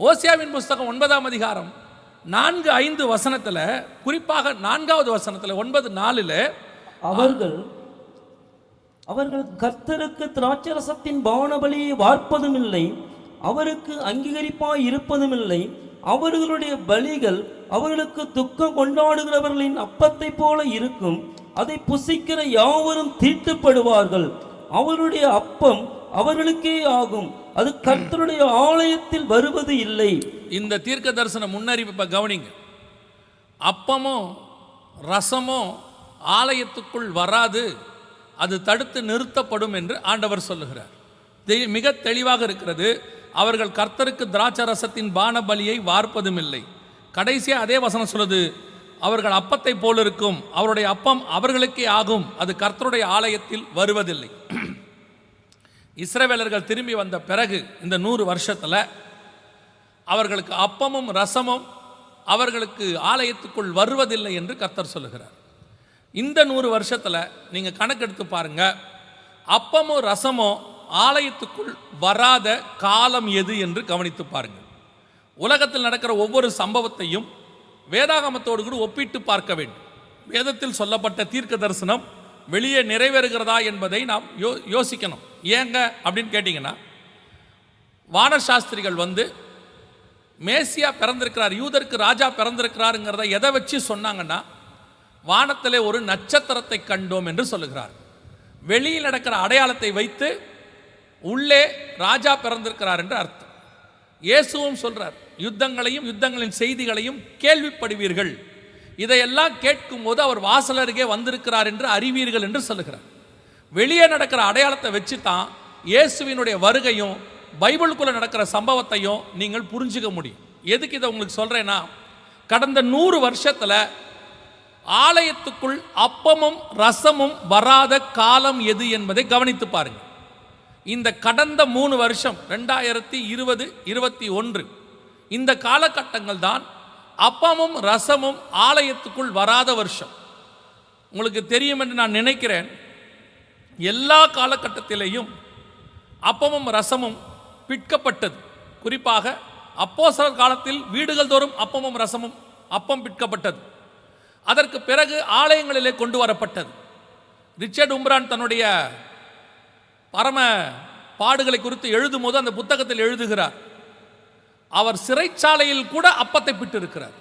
ஓசியாவின் புஸ்தகம் ஒன்பதாம் அதிகாரம் நான்கு ஐந்து வசனத்தில் குறிப்பாக நான்காவது வசனத்தில் ஒன்பது நாலில் அவர்கள் அவர்கள் கர்த்தருக்கு திராட்சரசத்தின் பானபலியை வார்ப்பதும் இல்லை அவருக்கு அங்கீகரிப்பாய் இருப்பதும் இல்லை அவர்களுடைய பலிகள் அவர்களுக்கு துக்கம் கொண்டாடுகிறவர்களின் அப்பத்தைப் போல இருக்கும் அதை புசிக்கிற யாவரும் தீட்டுப்படுவார்கள் அவருடைய அப்பம் அவர்களுக்கே ஆகும் அது கர்த்தருடைய ஆலயத்தில் வருவது இல்லை. இந்த தீர்க்க தரிசன முன்னறிவிப்பை கவனிங்க. அப்பமோ ரசமோ ஆலயத்துக்குள் வராது. அது தடுத்து நிறுத்தப்படும் என்று ஆண்டவர் சொல்லுகிறார். மிக தெளிவாக இருக்கிறது. அவர்கள் கர்த்தருக்கு திராட்சை ரசத்தின் பான பலியை வார்ப்பதும் இல்லை கடைசியாக அதே வசனம் சொல்லுது அவர்கள் அப்பத்தை போலிருக்கும். அவருடைய அப்பம் அவர்களுக்கே ஆகும். அது கர்த்தருடைய ஆலயத்தில் வருவதில்லை. இஸ்ரவேலர்கள் திரும்பி வந்த பிறகு இந்த நூறு வருஷத்தில் அவர்களுக்கு அப்பமும் ரசமும் அவர்களுக்கு ஆலயத்துக்குள் வருவதில்லை என்று கர்த்தர் சொல்லுகிறார். இந்த நூறு வருஷத்தில் நீங்கள் கணக்கெடுத்து பாருங்க அப்பமும் ரசமோ ஆலயத்துக்குள் வராத காலம் எது என்று கவனித்து பாருங்கள் உலகத்தில் நடக்கிற ஒவ்வொரு சம்பவத்தையும் வேதாகமத்தோடு கூட ஒப்பிட்டு பார்க்க வேண்டும். வேதத்தில் சொல்லப்பட்ட தீர்க்க தரிசனம் வெளியே நிறைவேறுகிறதா என்பதை நாம் யோ யோசிக்கணும். ஏங்க அப்படின்னு கேட்டிங்கன்னா வானசாஸ்திரிகள் வந்து மேசியா பிறந்திருக்கிறார் யூதருக்கு ராஜா பிறந்திருக்கிறாருங்கிறத எதை வச்சு சொன்னாங்கன்னா வானத்தில் ஒரு நட்சத்திரத்தை கண்டோம் என்று சொல்லுகிறார். வெளியில் நடக்கிற அடையாளத்தை வைத்து உள்ளே ராஜா பிறந்திருக்கிறார் என்று அர்த்தம். இயேசுவும் சொல்கிறார் யுத்தங்களையும் யுத்தங்களின் செய்திகளையும் கேள்விப்படுவீர்கள். இதையெல்லாம் கேட்கும் போது அவர் வாசல் அருகே வந்திருக்கிறார் என்று அறிவீர்கள் என்று சொல்லுகிறார். வெளியே நடக்கிற அடையாளத்தை வச்சு தான் இயேசுவினுடைய வருகையும் பைபிளுக்குள்ளே நடக்கிற சம்பவத்தையும் நீங்கள் புரிஞ்சுக்க முடியும். எதுக்கு இதை உங்களுக்கு சொல்கிறேன்னா கடந்த நூறு வருஷத்தில் ஆலயத்துக்குள் அப்பமும் ரசமும் வராத காலம் எது என்பதை கவனித்து பாருங்கள் இந்த கடந்த மூணு வருஷம் ரெண்டாயிரத்தி இருபது இருபத்தி ஒன்று இந்த காலகட்டங்கள் தான் அப்பமும் ரசமும் ஆலயத்துக்குள் வராத வருஷம். உங்களுக்கு தெரியும் என்று நான் நினைக்கிறேன். எல்லா காலகட்டத்திலேயும் அப்பமும் ரசமும் பிட்கப்பட்டது. குறிப்பாக அப்போசர் காலத்தில் வீடுகள் தோறும் அப்பமும் ரசமும் அப்பம் பிட்கப்பட்டது. அதற்கு பிறகு ஆலயங்களிலே கொண்டு வரப்பட்டது. ரிச்சர்ட் உம்ரான் தன்னுடைய பரம பாடுகளை குறித்து எழுதும் போது அந்த புத்தகத்தில் எழுதுகிறார். அவர் சிறைச்சாலையில் கூட அப்பத்தை பிட்டு இருக்கிறார்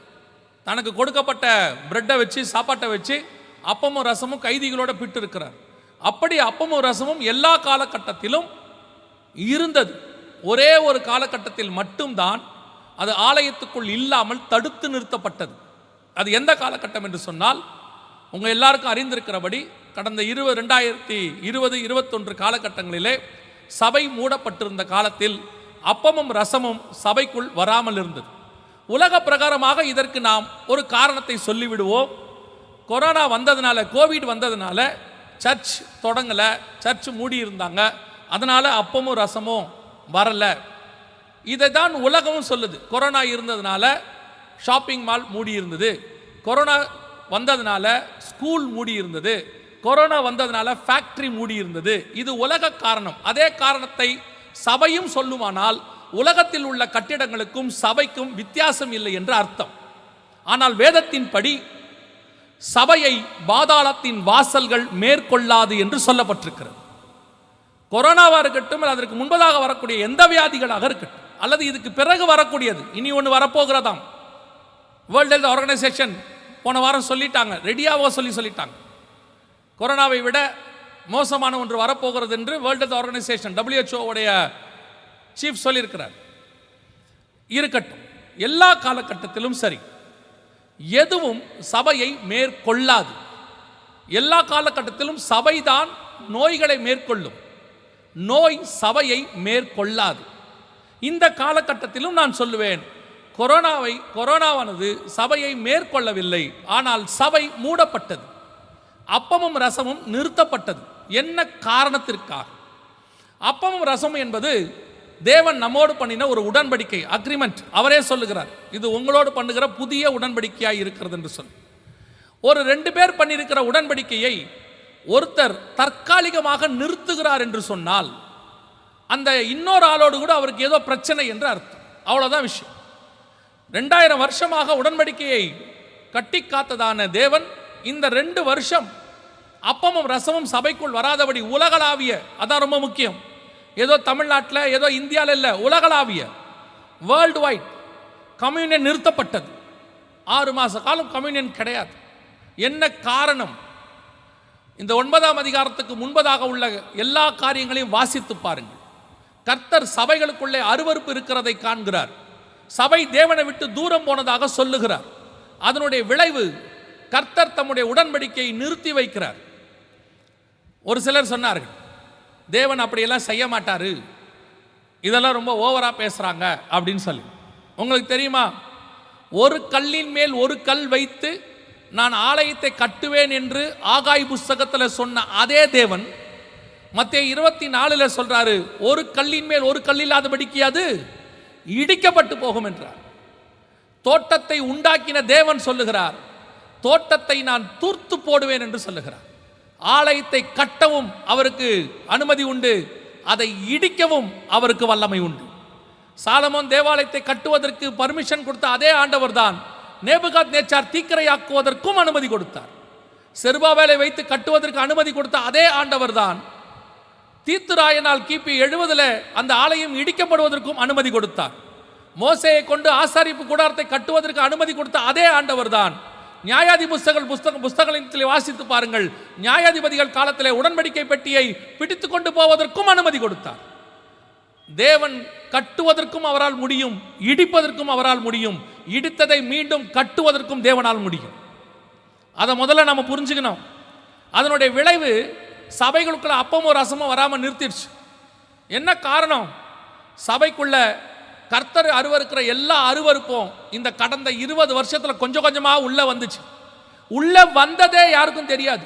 தனக்கு கொடுக்கப்பட்ட பிரெட்டை வச்சு சாப்பாட்டை வச்சு அப்பமும் ரசமும் கைதிகளோட பிட்டு இருக்கிறார் அப்படி அப்பமும் ரசமும் எல்லா காலகட்டத்திலும் இருந்தது. ஒரே ஒரு காலகட்டத்தில் மட்டும்தான் அது ஆலயத்துக்குள் இல்லாமல் தடுத்து நிறுத்தப்பட்டது. அது எந்த காலகட்டம் என்று சொன்னால் உங்கள் எல்லாருக்கும் அறிந்திருக்கிறபடி கடந்த இருபது ரெண்டாயிரத்தி இருபது இருபத்தொன்று காலகட்டங்களிலே சபை மூடப்பட்டிருந்த காலத்தில் அப்பமும் ரசமும் சபைக்குள் வராமல் இருந்தது. உலக பிரகாரமாக இதற்கு நாம் ஒரு காரணத்தை சொல்லிவிடுவோம். கொரோனா வந்ததுனால கோவிட் வந்ததுனால சர்ச் தொடங்கலை சர்ச் மூடி இருந்தாங்க. அதனால் அப்பமும் ரசமும் வரலை. இதை தான் உலகமும் சொல்லுது. கொரோனா இருந்ததுனால ஷாப்பிங் மால் மூடி இருந்தது. கொரோனா வந்ததுனால ஸ்கூல் மூடி இருந்தது. கொரோனா வந்ததுனால ஃபேக்ட்ரி மூடி இருந்தது. இது உலக காரணம். அதே காரணத்தை சபையும் சொல்லுமானால் உலகத்தில் உள்ள கட்டிடங்களுக்கும் சபைக்கும் வித்தியாசம் இல்லை என்று அர்த்தம். ஆனால் வேதத்தின்படி சபையை பாதாளத்தின் வாசல்கள் மேற்கொள்ளாது என்று சொல்லப்பட்டிருக்கிறது. கொரோனாவாக இருக்கட்டும் அதற்கு முன்பதாக வரக்கூடிய எந்த வியாதிகளாக இருக்கட்டும் அல்லது இதுக்கு பிறகு வரக்கூடியது இனி ஒன்று வரப்போகிறதாம். வேர்ல்டு ஹெல்த் ஆர்கனைசேஷன் போன வாரம் சொல்லிட்டாங்க ரெடியாக சொல்லி சொல்லிட்டாங்க. கொரோனாவை விட மோசமான ஒன்று வரப்போகிறது என்று வேர்ல்டு ஹெல்த் ஆர்கனைசேஷன் WHO உடைய சீஃப் சொல்லியிருக்கிறார். இருக்கட்டும் எல்லா காலகட்டத்திலும் சரி. எதுவும் சபையை மேற்கொள்ளாது. எல்லா காலகட்டத்திலும் சபைதான் நோய்களை மேற்கொள்ளும். நோய் சபையை மேற்கொள்ளாது. இந்த காலகட்டத்திலும் நான் சொல்லுவேன் கொரோனாவை கொரோனாவானது சபையை மேற்கொள்ளவில்லை. ஆனால் சபை மூடப்பட்டது. அப்பமும் ரசமும் நிறுத்தப்பட்டது. என்ன காரணத்திற்காக? அப்பமும் ரசமும் என்பது தேவன் நம்மோடு பண்ணின ஒரு உடன்படிக்கை அக்ரிமெண்ட் அவரே சொல்லுகிறார் இது உங்களோடு பண்ணுகிற புதிய உடன்படிக்கையாக இருக்கிறது என்று சொல்லி. ஒரு ரெண்டு பேர் பண்ணியிருக்கிற உடன்படிக்கையை ஒருத்தர் தற்காலிகமாக நிறுத்துகிறார் என்று சொன்னால் அந்த இன்னொரு ஆளோடு கூட அவருக்கு ஏதோ பிரச்சனை என்று அர்த்தம். அவ்வளோதான் விஷயம். ரெண்டாயிரம் வருஷமாக உடன்படிக்கையை கட்டி காத்ததான தேவன் இந்த ரெண்டு வருஷம் அப்பமும் ரசமும் சபைக்குள் வராதபடி உலகளாவிய அதான் ரொம்ப முக்கியம். ஏதோ தமிழ்நாட்டில் ஏதோ இந்தியாவில் இல்லை உலகளாவிய வேர்ல்டு வைட் கம்யூனியன் நிறுத்தப்பட்டது. ஆறு மாத காலம் கம்யூனியன் கிடையாது. என்ன காரணம்? இந்த ஒன்பதாம் அதிகாரத்துக்கு முன்பதாக உள்ள எல்லா காரியங்களையும் வாசித்து பாருங்கள். கர்த்தர் சபைகளுக்குள்ளே அருவருப்பு இருக்கிறதை காண்கிறார். சபை தேவனை விட்டு தூரம் போனதாக சொல்லுகிறார். அதனுடைய விளைவு கர்த்தர் தம்முடைய உடன்படிக்கையை நிறுத்தி வைக்கிறார். ஒரு சிலர் சொன்னார்கள் தேவன் அப்படியெல்லாம் செய்ய மாட்டார். இதெல்லாம் ரொம்ப ஓவராக பேசுகிறாங்க அப்படின்னு சொல்லி. உங்களுக்கு தெரியுமா? ஒரு கல்லின் மேல் ஒரு கல் வைத்து நான் ஆலயத்தை கட்டுவேன் என்று ஆகாய் புஸ்தகத்தில் சொன்ன அதே தேவன் மத்திய இருபத்தி நாலுல சொல்கிறாரு ஒரு கல்லின் மேல் ஒரு கல் இல்லாதபடிக்கு அது இடிக்கப்பட்டு போகும் என்றார். தோட்டத்தை உண்டாக்கின தேவன் சொல்லுகிறார் தோட்டத்தை நான் தூர்த்து போடுவேன் என்று சொல்லுகிறார். ஆலயத்தை கட்டவும் அவருக்கு அனுமதி உண்டு அதை இடிக்கவும் அவருக்கு வல்லமை உண்டு. சாலமோன் தேவாலயத்தை கட்டுவதற்கு பர்மிஷன் கொடுத்த அதே ஆண்டவர் தான் நேபுகாத் நேச்சார் தீக்கிரையாக்குவதற்கும் அனுமதி கொடுத்தார். செருபாவேலை வைத்து கட்டுவதற்கு அனுமதி கொடுத்த அதே ஆண்டவர் தான் தீத்துராயனால் கிபி எழுபதில் அந்த ஆலயம் இடிக்கப்படுவதற்கும் அனுமதி கொடுத்தார். மோசையை கொண்டு ஆசாரிப்பு கூடாரத்தை கட்டுவதற்கு அனுமதி கொடுத்த அதே ஆண்டவர் தான் நியாயாதி புஸ்தகங்கள் புஸ்தக புஸ்தகத்தில் வாசித்து பாருங்கள் நியாயாதிபதிகள் காலத்திலே உடன்படிக்கை பெட்டியை பிடித்து கொண்டு போவதற்கும் அனுமதி கொடுத்தார். தேவன் கட்டுவதற்கும் அவரால் முடியும் இடிப்பதற்கும் அவரால் முடியும் இடித்ததை மீண்டும் கட்டுவதற்கும் தேவனால் முடியும். அதை முதல்ல நம்ம புரிஞ்சுக்கணும். அதனுடைய விளைவு சபைகளுக்குள்ள அப்பமும் ரசமும் வராமல் நிறுத்திடுச்சு. என்ன காரணம்? சபைக்குள்ள கர்த்தர் அருவருக்கிற எல்லா அருவருப்பும் இந்த கடந்த இருபது வருஷத்தில் கொஞ்சம் கொஞ்சமாக உள்ள வந்துச்சு. உள்ள வந்ததே யாருக்கும் தெரியாது.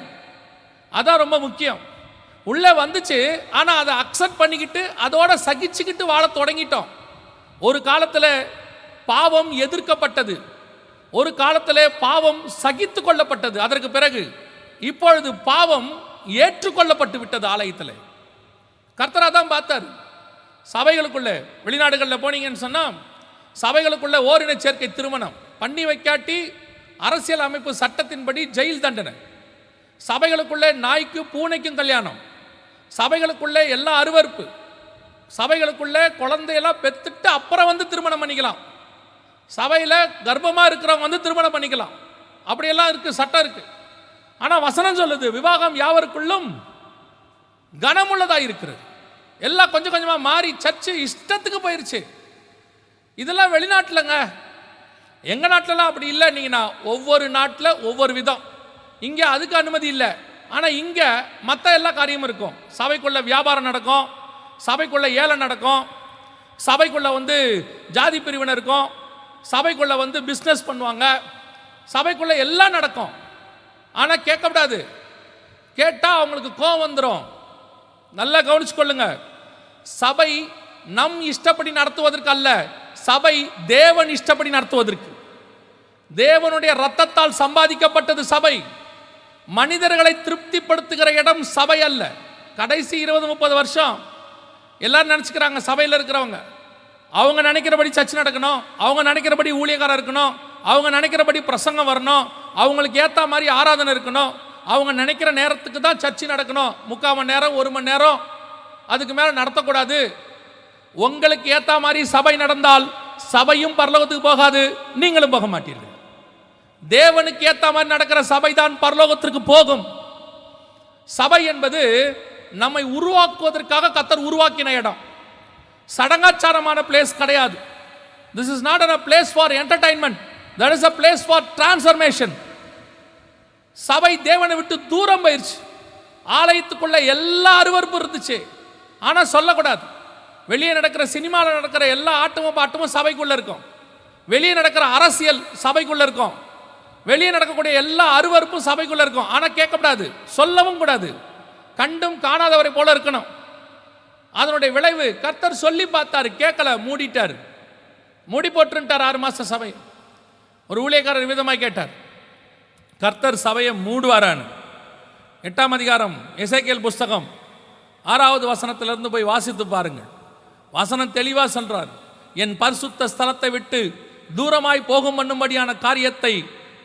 அதான் ரொம்ப முக்கியம். உள்ளே வந்துச்சு ஆனால் அதை அக்செப்ட் பண்ணிக்கிட்டு அதோட சகிச்சுக்கிட்டு வாழ தொடங்கிட்டோம். ஒரு காலத்தில் பாவம் எதிர்க்கப்பட்டது. ஒரு காலத்தில் பாவம் சகித்து கொள்ளப்பட்டது. அதற்கு பிறகு இப்பொழுது பாவம் ஏற்றுக்கொள்ளப்பட்டு விட்டது ஆலயத்தில். கர்த்தராக தான் பார்த்தார். சபைகளுக்குள்ளே வெளிநாடுகளில் போனீங்கன்னு சொன்னால் சபைகளுக்குள்ளே ஓரின சேர்க்கை திருமணம். பண்ணி வைக்காட்டி அரசியல் அமைப்பு சட்டத்தின்படி ஜெயில் தண்டனை. சபைகளுக்குள்ளே நாய்க்கும் பூனைக்கும் கல்யாணம். சபைகளுக்குள்ளே எல்லா அருவருப்பு. சபைகளுக்குள்ளே குழந்தையெல்லாம் பெற்றுட்டு அப்புறம் வந்து திருமணம் பண்ணிக்கலாம். சபையில் கர்ப்பமாக இருக்கிறவங்க வந்து திருமணம் பண்ணிக்கலாம். அப்படியெல்லாம் இருக்குது சட்டம் இருக்குது ஆனால் வசனம் சொல்லுது விவாகம் யாவருக்குள்ளும் கனமுள்ளதாக இருக்கிறது. எல்லாம் கொஞ்சம் கொஞ்சமாக மாறி சர்ச்சு இஷ்டத்துக்கு போயிடுச்சு இதெல்லாம் வெளிநாட்டிலங்க. எங்கள் நாட்டிலலாம் அப்படி இல்லை நீங்கன்னா ஒவ்வொரு நாட்டில் ஒவ்வொரு விதம். இங்கே அதுக்கு அனுமதி இல்லை. ஆனால் இங்கே மற்ற எல்லா காரியமும் இருக்கும். சபைக்குள்ள வியாபாரம் நடக்கும். சபைக்குள்ள ஏலம் நடக்கும். சபைக்குள்ள வந்து ஜாதி பிரிவினர் இருக்கும். சபைக்குள்ள வந்து பிஸ்னஸ் பண்ணுவாங்க. சபைக்குள்ள எல்லாம் நடக்கும். ஆனால் கேட்கக்கூடாது. கேட்டால் அவங்களுக்கு கோவம் வந்துடும் நல்லா கவனிச்சுக்கொள்ளுங்க. சபை நம் இஷ்டப்படி நடத்துவதற்கு அல்ல சபை தேவன் இஷ்டப்படி நடத்துவதற்கு. தேவனுடைய ரத்தத்தால் சம்பாதிக்கப்பட்டது சபை. மனிதர்களை திருப்திப்படுத்துகிற இடம் சபை அல்ல. கடைசி இருபது முப்பது வருஷம் எல்லாரும் நினச்சிக்கிறாங்க சபையில் இருக்கிறவங்க. அவங்க நினைக்கிறபடி சர்ச் நடக்கணும் அவங்க நினைக்கிறபடி ஊழியக்காரர் இருக்கணும் அவங்க நினைக்கிறபடி பிரசங்கம் வரணும் அவங்களுக்கு ஏற்ற மாதிரி ஆராதனை இருக்கணும் அவங்க நினைக்கிற நேரத்துக்கு தான் சர்ச்சை நடக்கணும். முக்கால் மணி நேரம் ஒரு மணி நேரம் அதுக்கு மேலே நடத்தக்கூடாது. உங்களுக்கு ஏற்ற மாதிரி சபை நடந்தால் சபையும் பரலோகத்துக்கு போகாது நீங்களும் போக மாட்டீர்கள். தேவனுக்கு ஏற்ற மாதிரி நடக்கிற சபை தான் பரலோகத்திற்கு போகும். சபை என்பது நம்மை உருவாக்குவதற்காக கத்தர் உருவாக்கின இடம். சடங்காச்சாரமான பிளேஸ் கிடையாது. This is not a place for entertainment that is a place for transformation சபை தேவனை விட்டு தூரம் போயிருச்சு. ஆலயத்துக்குள்ள எல்லா அருவறுப்பும் இருந்துச்சு. ஆனால் சொல்லக்கூடாது. வெளியே நடக்கிற சினிமாவில் நடக்கிற எல்லா ஆட்டமும் பாட்டமும் சபைக்குள்ளே இருக்கும். வெளியே நடக்கிற அரசியல் சபைக்குள்ளே இருக்கும். வெளியே நடக்கக்கூடிய எல்லா அருவறுப்பும் சபைக்குள்ளே இருக்கும். ஆனால் கேட்கக்கூடாது. சொல்லவும் கூடாது. கண்டும் காணாதவரை போல இருக்கணும். அதனுடைய விளைவு கர்த்தர் சொல்லி பார்த்தாரு கேட்கல மூடிட்டார். மூடி போட்டுருட்டார் ஆறு மாத சபை. ஒரு ஊழியக்காரர் விதமாக கேட்டார். கர்த்தர் சபையை மூடுவாரான்னு. எட்டாம் அதிகாரம் இசைக்கியல் புஸ்தகம் ஆறாவது வசனத்திலிருந்து போய் வாசித்து பாருங்கள் வசனம் தெளிவாக சொல்றார். என் பரிசுத்த ஸ்தலத்தை விட்டு தூரமாய் போகும் பண்ணும்படியான காரியத்தை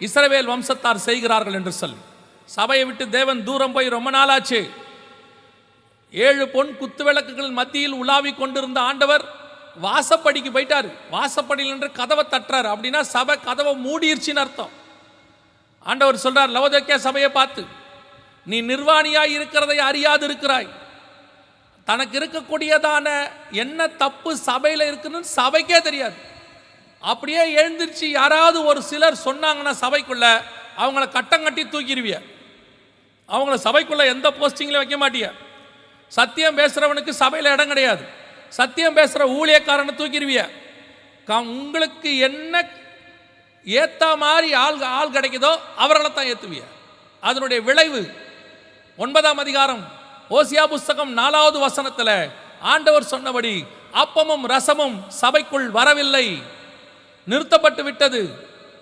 இஸ்ரவேல் வம்சத்தார் செய்கிறார்கள் என்று சொல்லி சபையை விட்டு தேவன் தூரம் போய் ரொம்ப நாளாச்சு. ஏழு பொன் குத்து விளக்குகளின் மத்தியில் உலாவிக் கொண்டிருந்த ஆண்டவர் வாசப்படிக்கு போயிட்டார். வாசப்படியில் நின்று கதவை தட்டுறார். அப்படின்னா சபை கதவை மூடிருச்சுன்னு அர்த்தம். ஆண்டவர் சொல்றார் லவதோக்கியா சபையை பார்த்து நீ நிர்வாணியாய் இருக்கிறதை அறியாது இருக்கிறாய் தனக்கு இருக்கக்கூடியதான என்ன தப்பு சபையில் இருக்குன்னு சபைக்கே தெரியாது. அப்படியே எழுந்திருச்சு யாராவது ஒரு சிலர் சொன்னாங்கன்னா சபைக்குள்ள அவங்கள கட்டம் கட்டி தூக்கிடுவிய. அவங்கள சபைக்குள்ள எந்த போஸ்டிங்லையும் வைக்க மாட்டிய. சத்தியம் பேசுறவனுக்கு சபையில் இடம் கிடையாது. சத்தியம் பேசுகிற ஊழியக்காரனை தூக்கிடுவிய. க- உங்களுக்கு என்ன ஏற்ற மாதிரி ஆள் ஆள் கிடைக்குதோ அவர்களை தான் ஏற்றுவிய அதனுடைய விளைவு ஒன்பதாம் அதிகாரம் ஓசியா புஸ்தகம் நாலாவது வசனத்தில் ஆண்டவர் சொன்னபடி அப்பமும் ரசமும் சபைக்குள் வரவில்லை. நிறுத்தப்பட்டு விட்டது.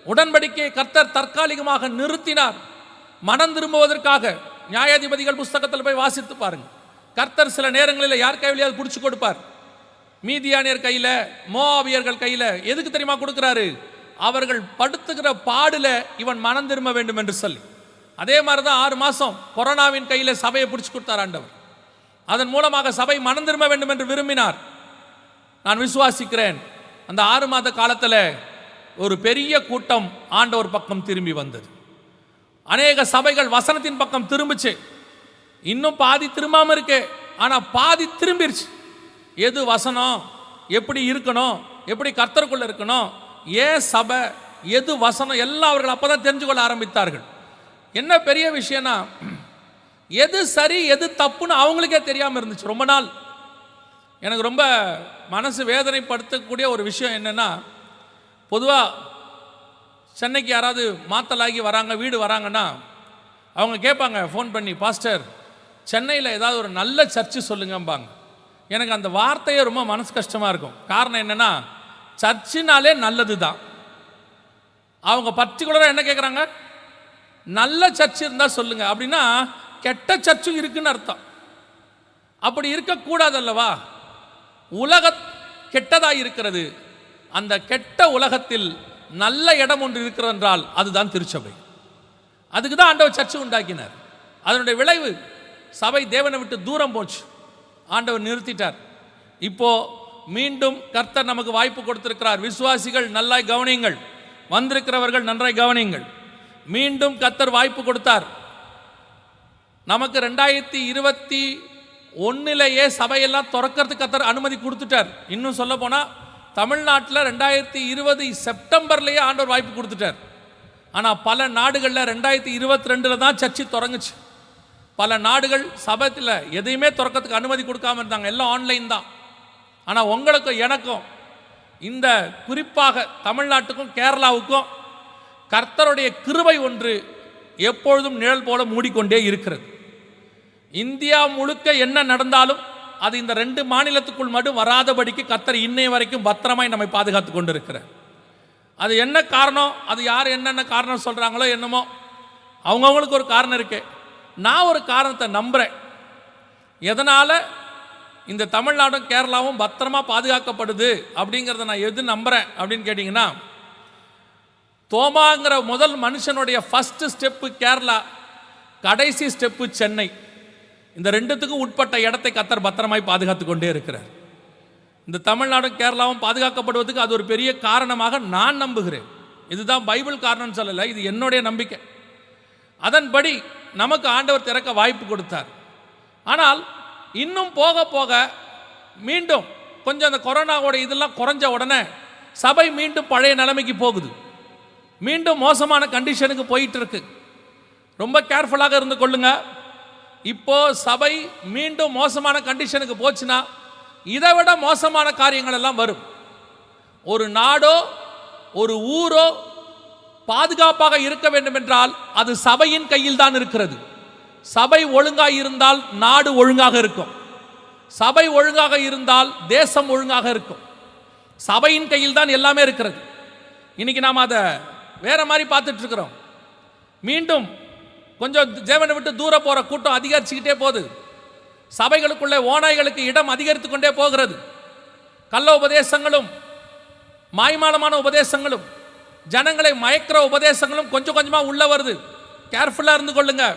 உடன்படிக்கையை கர்த்தர் தற்காலிகமாக நிறுத்தினார். மனம் திரும்புவதற்காக நியாயாதிபதிகள் புஸ்தகத்தில் போய் வாசித்து பாருங்க. கர்த்தர் சில நேரங்களில் யார் கையிலையாவது பிடிச்சி கொடுப்பார். மீதியானியர் கையில் மோஆவியர்கள் கையில் எதுக்கு தெரியுமா கொடுக்குறாரு? அவர்கள் படுத்துகிற பாடில் இவன் மனம் திரும்ப வேண்டும் என்று சொல்லி. அதே மாதிரி தான் ஆறு மாதம் கொரோனாவின் கையில் சபையை பிடிச்சி கொடுத்தார் ஆண்டவர். அதன் மூலமாக சபை மனம் திரும்ப வேண்டும் என்று விரும்பினார். நான் விசுவாசிக்கிறேன். அந்த ஆறு மாத காலத்தில் ஒரு பெரிய கூட்டம் ஆண்டவர் பக்கம் திரும்பி வந்தது. அநேக சபைகள் வசனத்தின் பக்கம் திரும்பிச்சு. இன்னும் பாதி திரும்பாமல் இருக்கு. ஆனால் பாதி திரும்பிருச்சு. எது வசனம்? எப்படி இருக்கணும்? எப்படி கர்த்தருக்குள்ளே இருக்கணும்? ஏன் சபை? எது வசனம்? எல்லாம் அவர்கள் அப்பதான் தெரிஞ்சு கொள்ள ஆரம்பித்தார்கள். என்ன பெரிய விஷயம்னா எது சரி எது தப்புன்னு அவங்களுக்கே தெரியாமல் இருந்துச்சு. ரொம்ப நாள். எனக்கு ரொம்ப மனசு வேதனைப்படுத்தக்கூடிய ஒரு விஷயம் என்னென்னா பொதுவாக சென்னைக்கு யாராவது மாத்தலாகி வராங்க வீடு வராங்கன்னா அவங்க கேட்பாங்க ஃபோன் பண்ணி பாஸ்டர் சென்னையில் ஏதாவது ஒரு நல்ல சர்ச்சு சொல்லுங்கம்பாங்க. எனக்கு அந்த வார்த்தையே ரொம்ப மனசு கஷ்டமாக இருக்கும். காரணம் என்னென்னா சர்ச்சுனாலே நல்லது தான் அவங்க பர்டிகுலராக என்ன கேட்குறாங்க நல்ல சர்ச் இருந்தால் சொல்லுங்க. அப்படின்னா கெட்ட சர்ச்சும் இருக்குன்னு அர்த்தம். அப்படி இருக்கக்கூடாது அல்லவா உலக கெட்டதாக இருக்கிறது. அந்த கெட்ட உலகத்தில் நல்ல இடம் ஒன்று இருக்கிறது என்றால் அதுதான் திருச்சபை. அதுக்கு தான் ஆண்டவர் சர்ச்சை உண்டாக்கினார். அதனுடைய விளைவு சபை தேவனை விட்டு தூரம் போச்சு. ஆண்டவர் நிறுத்திட்டார். இப்போ மீண்டும் கர்த்தர் நமக்கு வாய்ப்பு கொடுத்திருக்கிறார். விசுவாசிகள் நல்லாய் கவனியுங்கள். வந்திருக்கிறவர்கள் நன்றாய் கவனியுங்கள். மீண்டும் கத்தர் வாய்ப்பு கொடுத்தார். நமக்கு ரெண்டாயிரத்தி இருபத்தி ஒன்றிலேயே சபையெல்லாம் திறக்கிறதுக்கு கத்தர் அனுமதி கொடுத்துட்டார். இன்னும் சொல்ல போனால் தமிழ்நாட்டில் ரெண்டாயிரத்தி இருபது செப்டம்பர்லேயே ஆண்டவர் வாய்ப்பு கொடுத்துட்டார். ஆனால் பல நாடுகளில் ரெண்டாயிரத்தி இருபத்தி ரெண்டில் தான் சர்ச்சு தொடங்குச்சு. பல நாடுகள் சபத்தில் எதையுமே திறக்கிறதுக்கு அனுமதி கொடுக்காம இருந்தாங்க. எல்லாம் ஆன்லைன் தான். ஆனால் உங்களுக்கும் எனக்கும் இந்த குறிப்பாக தமிழ்நாட்டுக்கும் கேரளாவுக்கும் கர்த்தருடைய கிருபை ஒன்று எப்பொழுதும் நிழல் போல மூடிக்கொண்டே இருக்கிறது. இந்தியா முழுக்க என்ன நடந்தாலும் அது இந்த ரெண்டு மாநிலத்துக்குள் மட்டும் வராதபடிக்கு கர்த்தர் இன்னைய வரைக்கும் பத்திரமாய் நம்மை பாதுகாத்து கொண்டிருக்கிறார். அது என்ன காரணம்? அது யார் என்னென்ன காரணம் சொல்கிறாங்களோ என்னமோ? அவங்கவுங்களுக்கு ஒரு காரணம் இருக்கு. நான் ஒரு காரணத்தை நம்புகிறேன் எதனால்? இந்த தமிழ்நாடும் கேரளாவும் பத்திரமா பாதுகாக்கப்படுது அப்படிங்கிறத நான் எது நம்புகிறேன் அப்படின்னு கேட்டிங்கன்னா தோமாங்கிற முதல் மனுஷனுடைய ஃபஸ்ட்டு ஸ்டெப்பு கேரளா கடைசி ஸ்டெப்பு சென்னை. இந்த ரெண்டுத்துக்கும் உட்பட்ட இடத்தை கத்தர் பத்திரமாய் பாதுகாத்து கொண்டே இருக்கிறார். இந்த தமிழ்நாடும் கேரளாவும் பாதுகாக்கப்படுவதற்கு அது ஒரு பெரிய காரணமாக நான் நம்புகிறேன். இதுதான் பைபிள் காரணம்னு சொல்லலை இது என்னுடைய நம்பிக்கை. அதன்படி நமக்கு ஆண்டவர் திறக்க வாய்ப்பு கொடுத்தார். ஆனால் இன்னும் போக போக மீண்டும் கொஞ்சம் அந்த கொரோனாவோட இதெல்லாம் குறைஞ்ச உடனே சபை மீண்டும் பழைய நிலைமைக்கு போகுது. மீண்டும் மோசமான கண்டிஷனுக்கு போயிட்டு இருக்கு ரொம்ப கேர்ஃபுல்லாக இருந்து கொள்ளுங்க. இப்போ சபை மீண்டும் மோசமான கண்டிஷனுக்கு போச்சுன்னா இதை விட மோசமான காரியங்கள் எல்லாம் வரும். ஒரு நாடோ ஒரு ஊரோ பாதுகாப்பாக இருக்க வேண்டும் என்றால் அது சபையின் கையில் தான் இருக்கிறது. சபை ஒழுங்காக இருந்தால் நாடு ஒழுங்காக இருக்கும். சபை ஒழுங்காக இருந்தால் தேசம் ஒழுங்காக இருக்கும். சபையின் கையில் தான் எல்லாமே இருக்கிறது. இன்னைக்கு நாம் அதை வேற மாதிரி பார்த்துட்டு இருக்கிறோம் மீண்டும் கொஞ்சம் தேவனை விட்டு தூர போகிற கூட்டம் அதிகரிச்சுக்கிட்டே போகுது. சபைகளுக்குள்ளே ஓநாய்களுக்கு இடம் அதிகரித்து கொண்டே போகிறது. கள்ள உபதேசங்களும் மாய்மாலமான உபதேசங்களும் ஜனங்களை மயக்கிற உபதேசங்களும் கொஞ்சம் கொஞ்சமாக உள்ள வருது. கேர்ஃபுல்லாக இருந்து கொள்ளுங்கள்